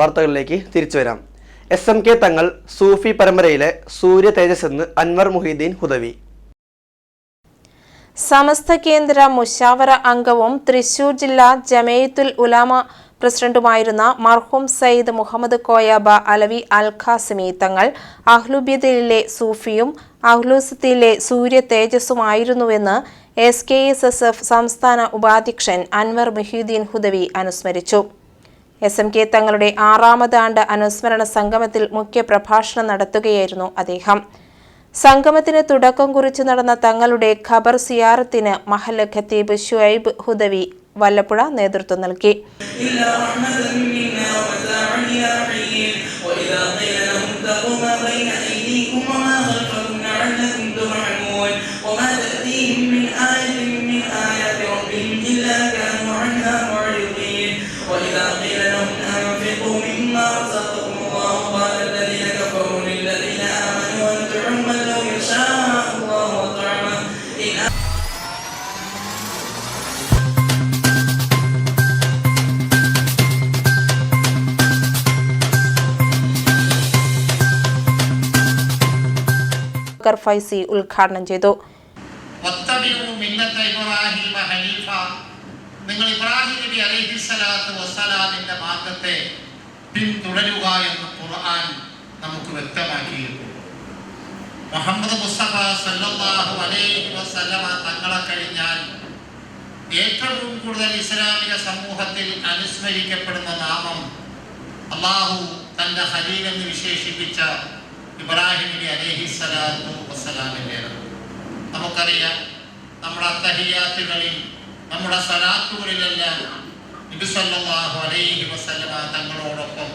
വാർത്തകളിലേക്ക് തിരിച്ചു വരാം. എസ് എം കെ തങ്ങൾ സൂഫി പരമ്പരയിലെ സൂര്യ തേജസ് എന്ന് അൻവർ മുഹീദ്ദീൻ ഹുദവി. സമസ്ത കേന്ദ്ര മുഷാവറ അംഗവും തൃശൂർ ജില്ലാ ജമയത്തുൽ ഉലാമ പ്രസിഡന്റുമായിരുന്ന മർഹൂം സയ്യിദ് മുഹമ്മദ് കോയാബ അലവി അൽ ഖാസിമി തങ്ങൾ അഹ്ലുബ്യതയിലെ സൂഫിയും അഹ്ലൂസത്തിലെ സൂര്യ തേജസ്സുമായിരുന്നുവെന്ന് S K S S F സംസ്ഥാന ഉപാധ്യക്ഷൻ അൻവർ മുഹീദ്ദീൻ ഹുദവി അനുസ്മരിച്ചു. എസ് എം കെ തങ്ങളുടെ ആറാമത് ആണ്ട് അനുസ്മരണ സംഗമത്തിൽ മുഖ്യ പ്രഭാഷണം നടത്തുകയായിരുന്നു അദ്ദേഹം സംഗമത്തിന് തുടക്കം കുറിച്ച് നടന്ന തങ്ങളുടെ ഖബർ സിയാറത്തിന് മഹല്ല് ഖത്തീബ് ഷുഐബ് ഹുദവി വല്ലപ്പുഴ നേതൃത്വം നൽകി إلا رحمة منا ومتاعا إلى حين وإذا قيل لهم اتقوا ما بين أيديكم وما خلفكم لعلكم ترحمون وما تأتيهم من آية من آيات ربهم إلا من لو يشاء الله طعمه إن ബക്കർ ഫൈസി ഉദ്ഘാടനം ചെയ്തു വത്തബിഉ മില്ലത്ത ഇബ്രാഹിമ ഹനീഫ നിങ്ങൾ ഇബ്രാഹിം നബി അലൈഹിസ്സലാത്തു വസ്സലാമിന്റെ മാർഗത്തെ പിന്തുടരുക എന്ന് ഖുർആൻ നമുക്ക് വ്യക്തമാക്കിയിരുന്നു മുഹമ്മദ് മുസ്തഫ സല്ലല്ലാഹു അലൈഹി വസല്ലമ തങ്ങളെ കഴിഞ്ഞാൽ ഏറ്റവും കൂടുതൽ ഇസ്ലാമിക സമൂഹത്തിൽ അനുസ്മരിക്കപ്പെടുന്ന നാമം അള്ളാഹു തന്റെ ഹലീൽ എന്ന് വിശേഷിപ്പിച്ച ഇബ്രാഹിം നബി അലൈഹിസ്സലാത്തു വസ്സലാമിന്റെയാണ് നമുക്കറിയാം നമ്മുടെ അത്തഹിയാത്തുകളിൽ നമ്മുടെ സലാത്തുകളിലെല്ലാം നബിസല്ലാഹു അലൈഹി വസല്ലമ തങ്ങളോടൊപ്പം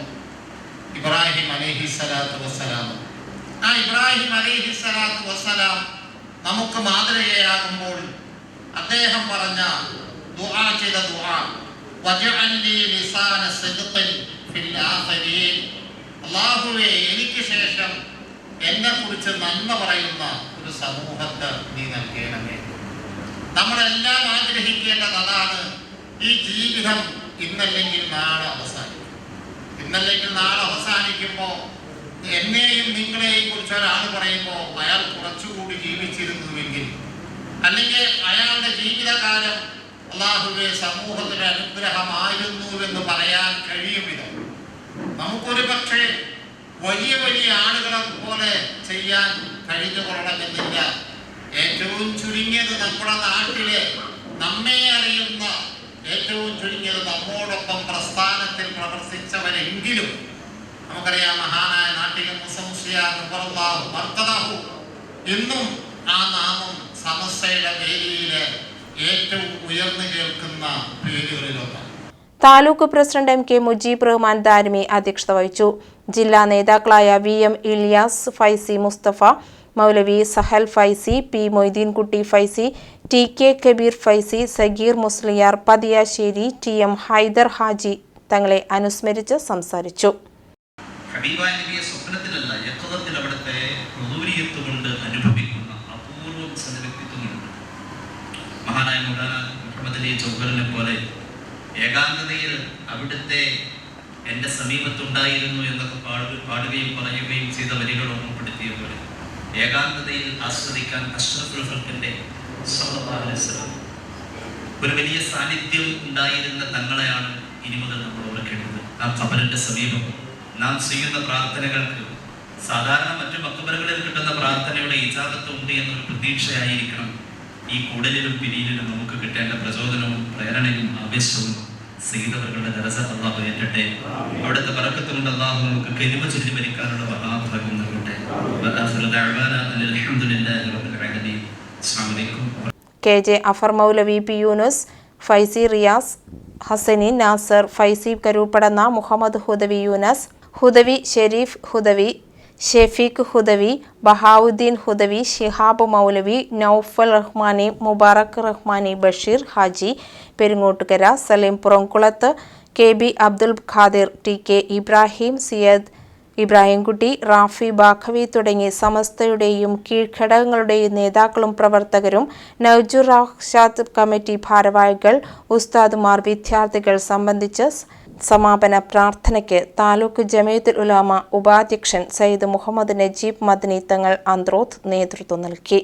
ഇബ്രാഹിം അലൈഹി സലാത്തു വസ്സലാം ഇബ്രാഹിം അലിഹി സ്വലാത്തു വസ്സലാം നമുക്ക് മാതൃകയാകുമ്പോൾ അദ്ദേഹം പറഞ്ഞ ദുആ ചെയ്ത ദുആ അല്ലാഹുവേ എനിക്ക് ശേഷം എന്നെ കുറിച്ച് നന്മ പറയുന്ന ഒരു സമൂഹത്തെ നീ നൽകണമേ. നമ്മളെല്ലാം ആഗ്രഹിക്കേണ്ടത് അതാണ് ഈ ജീവിതം ഇന്നല്ലെങ്കിൽ നാളെ അവസാനിക്കും. ഇന്നല്ലെങ്കിൽ നാളെ അവസാനിക്കുമ്പോൾ എന്നെയും നിങ്ങളെയും കുറിച്ച് ഒരാൾ പറയുമ്പോൾ അയാൾ കുറച്ചുകൂടി ജീവിച്ചിരുന്നുവെങ്കിൽ. അല്ലെങ്കിൽ അയാളുടെ ജീവിതകാലം അള്ളാഹുവെ സമൂഹത്തിന്റെ അനുഗ്രഹമായിരുന്നുവെന്ന് പറയാൻ കഴിയും വിധം നമുക്കൊരു പക്ഷേ വലിയ വലിയ ആളുകളെ പോലെ ചെയ്യാൻ കഴിഞ്ഞു കൊള്ളണമെന്നില്ല ഏറ്റവും ചുരുങ്ങിയത് നമ്മുടെ നാട്ടിലെ നമ്മെ അറിയുന്ന ഏറ്റവും ചുരുങ്ങിയത് നമ്മോടൊപ്പം പ്രസ്ഥാനത്തിൽ പ്രവർത്തിച്ചവരെങ്കിലും നമുക്കറിയാം മഹാനായ നാട്ടിക മുസംസിയാഹു എന്നും ആ നാമം സമസ്തയുടെ വേദിയിലെ ഏറ്റവും ഉയർന്നു കേൾക്കുന്ന പേരുകളിലൊന്നാണ് taluk president M K Mujeeb Rahman Darimi അധ്യക്ഷത വഹിച്ചു. ജില്ലാ നേതാക്കളായ V M Ilyas Faizy Mustafa Moulavi Sahal Faizy P Moideenkutty Faizy T K Kabeer Faizy Sageer Musliyar Pathiyassery T M Haidar Haji തങ്ങളെ അനുസ്മരിച്ച് സംസാരിച്ചു. ഹബീബായ സ്വപ്നത്തിലല്ല യക്കതത്തിൽ അവിടുത്തെ ഹുദൂരിയത്ത് കൊണ്ട് അനുഭവിക്കുന്ന അപൂർവം സദവ്യക്തിത്വങ്ങളുണ്ട് മഹാനായ മുലാന മുഹമ്മദ് അലി ചൗഹറിനെ പോലെ ഏകാന്തതയിൽ അവിടുത്തെ എന്റെ സമീപത്തുണ്ടായിരുന്നു എന്നൊക്കെ പാടു പാടുകയും പറയുകയും ചെയ്ത വരികൾ ഓർമ്മപ്പെടുത്തിയ പോലെ ഏകാന്തതയിൽ ആസ്വദിക്കാൻ അഷ്റഫുൽ ഹൽക്കിന്റെ ഒരു വലിയ സാന്നിധ്യം ഉണ്ടായിരുന്ന തങ്ങളെയാണ് ഇനി മുതൽ നമ്മൾ ഓർക്കേണ്ടത്. ആ കബലിന്റെ സമീപം നാം ചെയ്യുന്ന പ്രാർത്ഥനകൾക്ക് സാധാരണ മറ്റു മക്കുബരകളിൽ കിട്ടുന്ന പ്രാർത്ഥനയുടെ ഇജാബത്ത് ഉണ്ട് എന്നൊരു പ്രതീക്ഷയായിരിക്കണം ഈ കൂടലിലും പിരിയിലും നമുക്ക് കിട്ടേണ്ട പ്രചോദനവും പ്രേരണയും ആവേശവും സീതവരുടെ ദരസ അള്ളാഹു ഏറ്റട്ടെ. അവിടുത്തെ പറക്കത്ത് കൊണ്ട് അള്ളാഹു നമുക്ക് കരിമ ചൊല്ലി മരിക്കാനുള്ള മഹാഭാഗ്യം നൽകട്ടെ. K. J. Afar Moulavi P. Yunus Faizy Riyas Hasani Nasar Faizy Karoopadanna Muhammad Hudawi Yunus Hudawi Sharif Hudawi Shafeeq Hudawi Bahauddeen Hudawi Shihab Moulavi Noufal Rahmani Mubarak Rahmani Basheer Haji Perungottukara Saleem പുറംകുളത്ത് K B Abdul Khadir T K Ibrahim Siyad Ibrahimkutty Rafi Baqavi തുടങ്ങി സമസ്തയുടെയും കീഴ്ഘടകങ്ങളുടെയും നേതാക്കളും പ്രവർത്തകരും നൌജുർ committee ഭാരവാഹികൾ ഉസ്താദുമാർ വിദ്യാർത്ഥികൾ സംബന്ധിച്ച് സമാപന പ്രാർത്ഥനയ്ക്ക് താലൂക്ക് ജമയത്തുൽ ഉലാമ ഉപാധ്യക്ഷൻ സയ്യിദ് മുഹമ്മദ് നജീബ് മദനി തങ്ങൾ അന്ത്രോത്ത് നേതൃത്വം നൽകി.